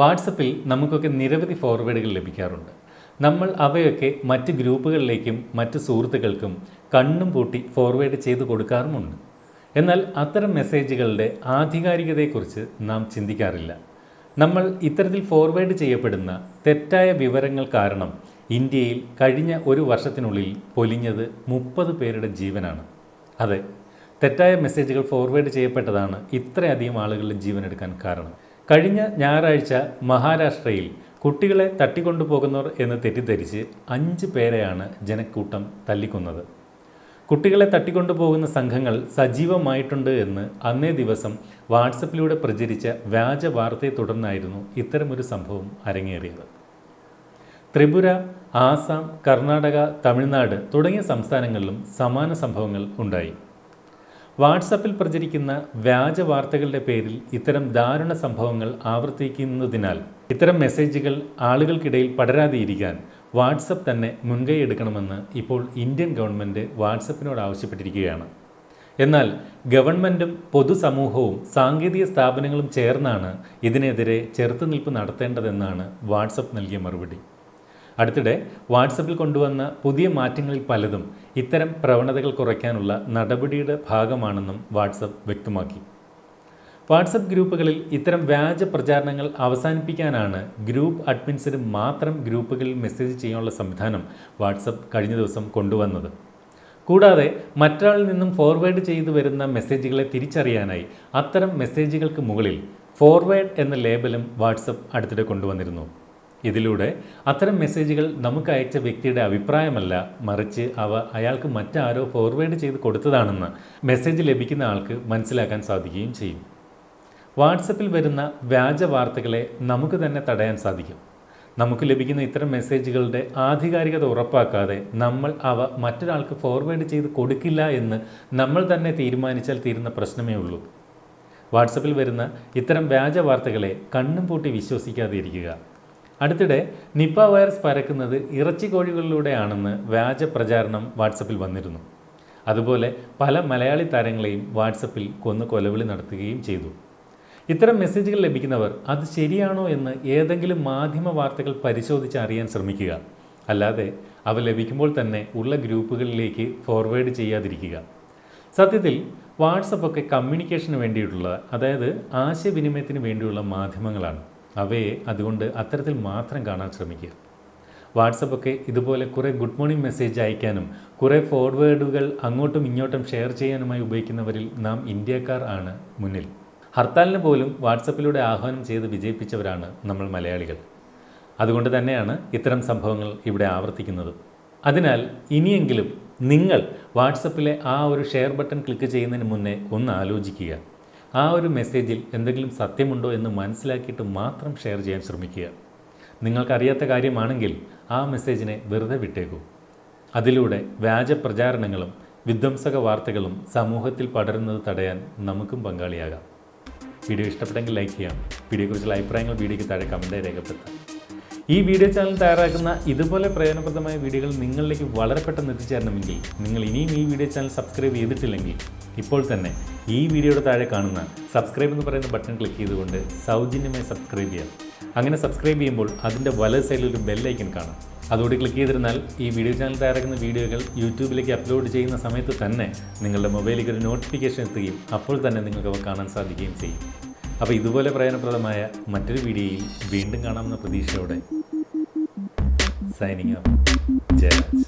വാട്സപ്പിൽ നമുക്കൊക്കെ നിരവധി ഫോർവേഡുകൾ ലഭിക്കാറുണ്ട്. നമ്മൾ അവയൊക്കെ മറ്റ് ഗ്രൂപ്പുകളിലേക്കും മറ്റ് സുഹൃത്തുക്കൾക്കും കണ്ണും പൂട്ടി ഫോർവേഡ് ചെയ്തു കൊടുക്കാറുമുണ്ട്. എന്നാൽ അത്തരം മെസ്സേജുകളുടെ ആധികാരികതയെക്കുറിച്ച് നാം ചിന്തിക്കാറില്ല. നമ്മൾ ഇത്തരത്തിൽ ഫോർവേഡ് ചെയ്യപ്പെടുന്ന തെറ്റായ വിവരങ്ങൾ കാരണം ഇന്ത്യയിൽ കഴിഞ്ഞ ഒരു വർഷത്തിനുള്ളിൽ പൊലിഞ്ഞത് മുപ്പത് പേരുടെ ജീവനാണ്. അതെ തെറ്റായ മെസ്സേജുകൾ ഫോർവേഡ് ചെയ്യപ്പെട്ടതാണ് ഇത്രയധികം ആളുകളുടെ ജീവനെടുക്കാൻ കാരണം. കഴിഞ്ഞ ഞായറാഴ്ച മഹാരാഷ്ട്രയിൽ കുട്ടികളെ തട്ടിക്കൊണ്ടുപോകുന്നവർ എന്ന് തെറ്റിദ്ധരിച്ച് അഞ്ച് പേരെയാണ് ജനക്കൂട്ടം തല്ലിക്കുന്നത്. കുട്ടികളെ തട്ടിക്കൊണ്ടുപോകുന്ന സംഘങ്ങൾ സജീവമായിട്ടുണ്ട് എന്ന് അന്നേ ദിവസം വാട്സപ്പിലൂടെ പ്രചരിച്ച വ്യാജ വാർത്തയെ തുടർന്നായിരുന്നു ഇത്തരമൊരു സംഭവം അരങ്ങേറിയത്. ത്രിപുര ആസാം കർണാടക തമിഴ്നാട് തുടങ്ങിയ സംസ്ഥാനങ്ങളിലും സമാന സംഭവങ്ങൾ ഉണ്ടായി. വാട്സപ്പിൽ പ്രചരിക്കുന്ന വ്യാജ വാർത്തകളുടെ പേരിൽ ഇത്തരം ദാരുണ സംഭവങ്ങൾ ആവർത്തിക്കുന്നതിനാൽ ഇത്തരം മെസ്സേജുകൾ ആളുകൾക്കിടയിൽ പടരാതെയിരിക്കാൻ വാട്സപ്പ് തന്നെ മുൻകൈ എടുക്കണമെന്ന് ഇപ്പോൾ ഇന്ത്യൻ ഗവൺമെന്റ് വാട്സപ്പിനോട് ആവശ്യപ്പെട്ടിരിക്കുകയാണ്. എന്നാൽ ഗവൺമെന്റും പൊതുസമൂഹവും സാങ്കേതിക സ്ഥാപനങ്ങളും ചേർന്നാണ് ഇതിനെതിരെ ചെറുത്തുനിൽപ്പ് നടത്തേണ്ടതെന്നാണ് വാട്സപ്പ് നൽകിയ മറുപടി. അടുത്തിടെ വാട്സപ്പിൽ കൊണ്ടുവന്ന പുതിയ മാറ്റങ്ങളിൽ പലതും ഇത്തരം പ്രവണതകൾ കുറയ്ക്കാനുള്ള നടപടിയുടെ ഭാഗമാണെന്നും വാട്സപ്പ് വ്യക്തമാക്കി. വാട്സപ്പ് ഗ്രൂപ്പുകളിൽ ഇത്തരം വ്യാജ പ്രചാരണങ്ങൾ അവസാനിപ്പിക്കാനാണ് ഗ്രൂപ്പ് അഡ്മിൻസിന് മാത്രം ഗ്രൂപ്പുകളിൽ മെസ്സേജ് ചെയ്യാനുള്ള സംവിധാനം വാട്സപ്പ് കഴിഞ്ഞ ദിവസം കൊണ്ടുവന്നത്. കൂടാതെ മറ്റൊരാളിൽ നിന്നും ഫോർവേഡ് ചെയ്തു വരുന്ന മെസ്സേജുകളെ തിരിച്ചറിയാനായി അത്തരം മെസ്സേജുകൾക്ക് മുകളിൽ ഫോർവേഡ് എന്ന ലേബലും വാട്സപ്പ് അടുത്തിടെ കൊണ്ടുവന്നിരുന്നു. ഇതിലൂടെ അത്തരം മെസ്സേജുകൾ നമുക്ക് അയച്ച വ്യക്തിയുടെ അഭിപ്രായമല്ല മറിച്ച് അവ അയാൾക്ക് മറ്റാരോ ഫോർവേഡ് ചെയ്ത് കൊടുത്തതാണെന്ന് മെസ്സേജ് ലഭിക്കുന്ന ആൾക്ക് മനസ്സിലാക്കാൻ സാധിക്കുകയും ചെയ്യും. വാട്സപ്പിൽ വരുന്ന വ്യാജ വാർത്തകളെ നമുക്ക് തന്നെ തടയാൻ സാധിക്കും. നമുക്ക് ലഭിക്കുന്ന ഇത്തരം മെസ്സേജുകളുടെ ആധികാരികത ഉറപ്പാക്കാതെ നമ്മൾ അവ മറ്റൊരാൾക്ക് ഫോർവേഡ് ചെയ്ത് കൊടുക്കില്ല എന്ന് നമ്മൾ തന്നെ തീരുമാനിച്ചാൽ തീരുന്ന പ്രശ്നമേ ഉള്ളൂ. വാട്സപ്പിൽ വരുന്ന ഇത്തരം വ്യാജ വാർത്തകളെ കണ്ണും പൂട്ടി വിശ്വസിക്കാതെ ഇരിക്കുക. അടുത്തിടെ നിപ്പ വൈറസ് പരക്കുന്നത് ഇറച്ചി കോഴികളിലൂടെയാണെന്ന് വ്യാജ പ്രചാരണം വാട്സപ്പിൽ വന്നിരുന്നു. അതുപോലെ പല മലയാളി താരങ്ങളെയും വാട്സപ്പിൽ കൊന്നു കൊലവിളി നടത്തുകയും ചെയ്തു. ഇത്തരം മെസ്സേജുകൾ ലഭിക്കുന്നവർ അത് ശരിയാണോ എന്ന് ഏതെങ്കിലും മാധ്യമ വാർത്തകൾ പരിശോധിച്ച് അറിയാൻ ശ്രമിക്കുക. അല്ലാതെ അവ ലഭിക്കുമ്പോൾ തന്നെ ഉള്ള ഗ്രൂപ്പുകളിലേക്ക് ഫോർവേഡ് ചെയ്യാതിരിക്കുക. സത്യത്തിൽ വാട്സപ്പൊക്കെ കമ്മ്യൂണിക്കേഷന് വേണ്ടിയിട്ടുള്ള അതായത് ആശയവിനിമയത്തിന് വേണ്ടിയുള്ള മാധ്യമങ്ങളാണ്. അവയെ അതുകൊണ്ട് അത്തരത്തിൽ മാത്രം കാണാൻ ശ്രമിക്കുക. വാട്സപ്പൊക്കെ ഇതുപോലെ കുറേ ഗുഡ് മോർണിംഗ് മെസ്സേജ് അയക്കാനും കുറേ ഫോർവേഡുകൾ അങ്ങോട്ടും ഇങ്ങോട്ടും ഷെയർ ചെയ്യാനുമായി ഉപയോഗിക്കുന്നവരിൽ നാം ഇന്ത്യക്കാർ ആണ് മുന്നിൽ. ഹർത്താലിന് പോലും വാട്സപ്പിലൂടെ ആഹ്വാനം ചെയ്ത് വിജയിപ്പിച്ചവരാണ് നമ്മൾ മലയാളികൾ. അതുകൊണ്ട് തന്നെയാണ് ഇത്തരം സംഭവങ്ങൾ ഇവിടെ ആവർത്തിക്കുന്നത്. അതിനാൽ ഇനിയെങ്കിലും നിങ്ങൾ വാട്സപ്പിലെ ആ ഒരു ഷെയർ ബട്ടൺ ക്ലിക്ക് ചെയ്യുന്നതിന് മുന്നേ ഒന്ന് ആലോചിക്കുക. ആ ഒരു മെസ്സേജിൽ എന്തെങ്കിലും സത്യമുണ്ടോ എന്ന് മനസ്സിലാക്കിയിട്ട് മാത്രം ഷെയർ ചെയ്യാൻ ശ്രമിക്കുക. നിങ്ങൾക്കറിയാത്ത കാര്യമാണെങ്കിൽ ആ മെസ്സേജിനെ വെറുതെ വിട്ടേക്കൂ. അതിലൂടെ വ്യാജ പ്രചാരണങ്ങളും വിധ്വംസക വാർത്തകളും സമൂഹത്തിൽ പടരുന്നത് തടയാൻ നമുക്കും പങ്കാളിയാകാം. വീഡിയോ ഇഷ്ടപ്പെട്ടെങ്കിൽ ലൈക്ക് ചെയ്യാം. വീഡിയോയെക്കുറിച്ചുള്ള അഭിപ്രായങ്ങൾ വീഡിയോയ്ക്ക് താഴെ കമന്റായി രേഖപ്പെടുത്താം. ഈ വീഡിയോ ചാനൽ തയ്യാറാക്കുന്ന ഇതുപോലെ പ്രയോജനപ്രദമായ വീഡിയോകൾ നിങ്ങളിലേക്ക് വളരെ പെട്ടെന്ന് എത്തിച്ചേരണമെങ്കിൽ നിങ്ങൾ ഇനിയും ഈ വീഡിയോ ചാനൽ സബ്സ്ക്രൈബ് ചെയ്തിട്ടില്ലെങ്കിൽ ഇപ്പോൾ തന്നെ ഈ വീഡിയോയുടെ താഴെ കാണുന്ന സബ്സ്ക്രൈബ് എന്ന് പറയുന്ന ബട്ടൺ ക്ലിക്ക് ചെയ്തുകൊണ്ട് സൗജന്യമായി സബ്സ്ക്രൈബ് ചെയ്യാം. അങ്ങനെ സബ്സ്ക്രൈബ് ചെയ്യുമ്പോൾ അതിന്റെ വല സൈഡിൽ ഒരു ബെല്ലൈക്കൻ കാണും. അതോടെ ക്ലിക്ക് ചെയ്തിരുന്നാൽ ഈ വീഡിയോ ചാനൽ തയ്യാറാക്കുന്ന വീഡിയോകൾ യൂട്യൂബിലേക്ക് അപ്ലോഡ് ചെയ്യുന്ന സമയത്ത് തന്നെ നിങ്ങളുടെ മൊബൈലിലേക്ക് ഒരു നോട്ടിഫിക്കേഷൻ എത്തുകയും അപ്പോൾ തന്നെ നിങ്ങൾക്ക് അവ കാണാൻ സാധിക്കുകയും ചെയ്യും. അപ്പോൾ ഇതുപോലെ പ്രയോജനപ്രദമായ മറ്റൊരു വീഡിയോയിൽ വീണ്ടും കാണാമെന്ന പ്രതീക്ഷയോടെ സൈനിങ് അപ്പ് ജയരാജ്